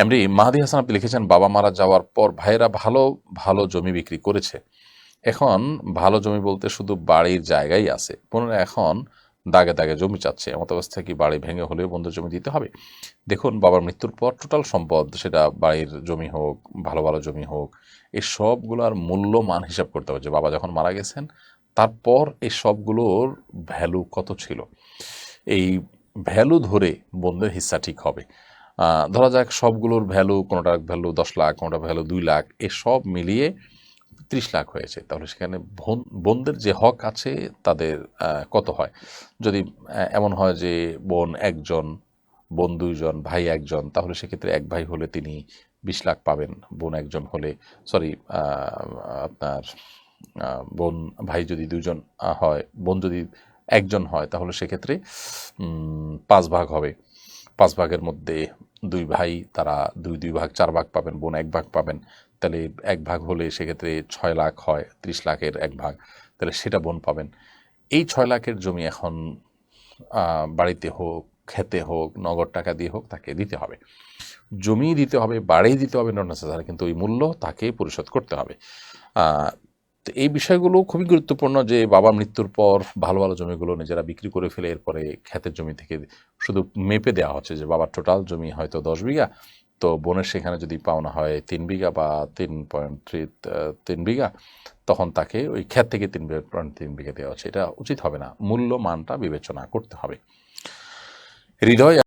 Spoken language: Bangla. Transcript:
এমনি মাহাদি হাসান আপনি লিখেছেন, বাবা মারা যাওয়ার পর ভাইয়েরা ভালো ভালো জমি বিক্রি করেছে। এখন ভালো জমি বলতে শুধু বাড়ির জায়গাই আছে। পুনরায় এখন দাগে দাগে জমি চাচ্ছে। এমত অবস্থায় কি বাড়ি ভেঙে হলেও বন্ধুর জমি দিতে হবে? দেখুন, বাবার মৃত্যুর পর টোটাল সম্পদ সেটা বাড়ির জমি হোক, ভালো ভালো জমি হোক, এই সবগুলোর মূল্যমান হিসাব করতে হবে। যে বাবা যখন মারা গেছেন, তারপর এই সবগুলোর ভ্যালু কত ছিল? এই ভ্যালু ধরে বন্ধের হিস্সা ঠিক হবে। ধরা যাক সবগুলোর ভ্যালু কোনোটার ভ্যালু দশ লাখ কোনোটা ভ্যালু দুই লাখ এই সব মিলিয়ে ত্রিশ লাখ হয়েছে। তাহলে সেখানে বোন- বোনদের যে হক আছে তাদের কত হয়? যদি এমন হয় যে বোন একজন, বোন দুইজন, ভাই একজন, তাহলে সেক্ষেত্রে এক ভাই হলে তিনি বিশ লাখ পাবেন, বোন একজন হলে সরি আপনার বোন ভাই যদি দুজন হয়, বোন যদি একজন হয়, তাহলে সেক্ষেত্রে পাঁচ ভাগ হবে। পাঁচ ভাগের মধ্যে দুই ভাই, তারা দুই দুই ভাগ, চার ভাগ পাবেন, বোন এক ভাগ পাবেন। তাহলে এক ভাগ হলে সেক্ষেত্রে ছয় লাখ হয়, ত্রিশ লাখের এক ভাগ। তাহলে সেটা বোন পাবেন। এই ছয় লাখের জমি এখন বাড়িতে হোক, খেতে হোক, নগদ টাকা দিয়ে হোক, তাকে দিতে হবে। জমি দিতে হবে, বাড়ি দিতে হবে, নট কিন্তু ওই মূল্য তাকে পরিশোধ করতে হবে। তো এই বিষয়গুলো খুবই গুরুত্বপূর্ণ যে বাবা মৃত্যুর পর ভালো ভালো জমিগুলো নিজেরা বিক্রি করে ফেলে এরপরে ক্ষেতের জমি থেকে শুধু মেপে দেওয়া হচ্ছে যে বাবার টোটাল জমি হয়তো দশ বিঘা, তো বোনের সেখানে যদি পাওনা হয় তিন বিঘা বা তিন পয়েন্ট থ্রি তিন বিঘা, তখন তাকে ওই ক্ষেত থেকে তিন পয়েন্ট তিন বিঘা দেওয়া হচ্ছে। এটা উচিত হবে না মূল্য মানটা বিবেচনা করতে হবে। হৃদয়